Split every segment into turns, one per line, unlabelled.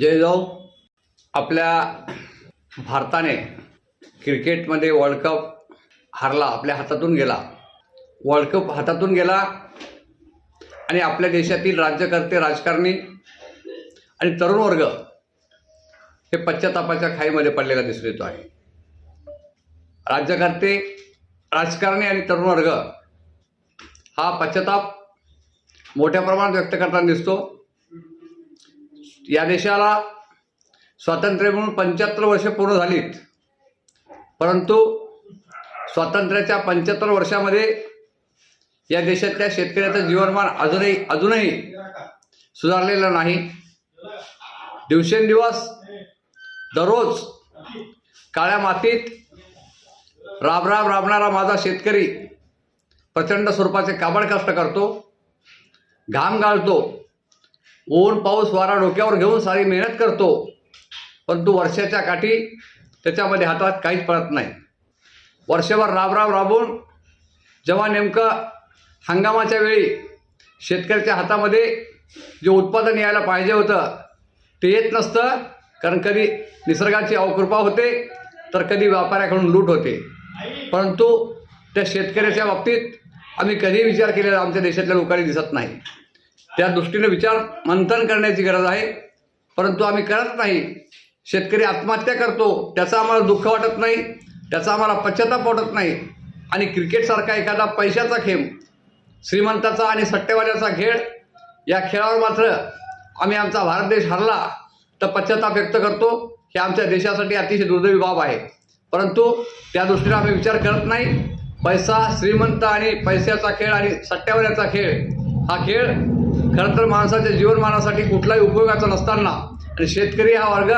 जय जाऊ आपल्या भारताने क्रिकेटमध्ये वर्ल्ड कप हारला आपल्या हातातून गेला. वर्ल्ड कप हातातून गेला आणि आपल्या देशातील राज्यकर्ते राजकारणी आणि तरुण वर्ग हे पश्चातापाच्या खाईमध्ये पडलेला दिसून येतो आहे. राज्यकर्ते राजकारणी आणि तरुण वर्ग. हा पश्चाताप मोठ्या प्रमाणात व्यक्त करताना दिसतो. या देशाला स्वातंत्र्य म्हणून पंच्याहत्तर वर्षे पूर्ण झालीत. परंतु स्वातंत्र्याच्या पंच्याहत्तर वर्षामध्ये या देशातल्या शेतकऱ्याचं जीवनमान अजूनही अजूनही सुधारलेलं नाही. दिवसेंदिवस दररोज काळ्या मातीत राबराब राबणारा माझा शेतकरी. प्रचंड स्वरूपाचे काबड कष्ट करतो. घाम गाळतो ऊन पाऊस वारा डोक्यावर घेऊन सारी मेहनत करतो. परंतु वर्षाच्या काठी त्याच्यामध्ये हातात काहीच पडत नाही. वर्षभर राबराब राबून जेव्हा नेमकं हंगामाच्या वेळी शेतकऱ्याच्या हातामध्ये जे उत्पादन यायला पाहिजे होतं ते येत नसतं. कारण कधी निसर्गाची अवकृपा होते तर कधी व्यापाऱ्याकडून लूट होते. परंतु त्या शेतकऱ्याच्या बाबतीत आम्ही कधीही विचार केलेला आमच्या देशातल्या लोकांनी दिसत नाही. त्या दृष्टीने विचार मंथन करण्याची गरज आहे. परंतु आम्ही करत नाही. शेतकरी आत्महत्या करतो त्याचं आम्हाला दुःख वाटत नाही त्याचा आम्हाला पश्चाताप वाटत नाही. आणि क्रिकेटसारखा एखादा पैशाचा खेम श्रीमंताचा आणि सट्टेवाल्याचा खेळ या खेळावर मात्र आम्ही आमचा भारत देश हरला तर पश्चाताप व्यक्त करतो. हे आमच्या देशासाठी अतिशय दुर्दैवी बाब आहे. परंतु त्या दृष्टीने आम्ही विचार करत नाही. पैसा श्रीमंत आणि पैशाचा खेळ आणि सट्ट्यावल्याचा खेळ हा खेळ खरं तर माणसाच्या जीवनमानासाठी कुठलाही उपयोगाचा नसताना आणि शेतकरी हा वर्ग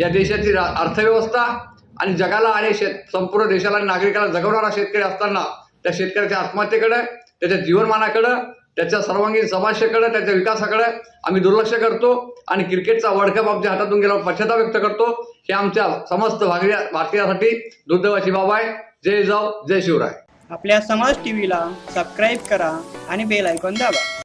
या देशाची अर्थव्यवस्था आणि जगाला आणि शेत संपूर्ण देशाला आणि नागरिकाला जगवणारा शेतकरी असताना त्या शेतकऱ्याच्या आत्महत्येकडे त्याच्या जीवनमानाकडं त्याच्या सर्वांगीण समाजाकडे त्याच्या विकासाकडे आम्ही दुर्लक्ष करतो आणि क्रिकेटचा वर्ल्ड कप आमच्या हातातून गेल्यावर पश्चाताप व्यक्त करतो. हे आमच्या समस्त भारतीयासाठी दुर्दैवाची बाब आहे. जय जाऊ जय शिवराय.
आपल्या समाज टीव्हीला सबस्क्राईब करा आणि बेल ऐकून दाबा.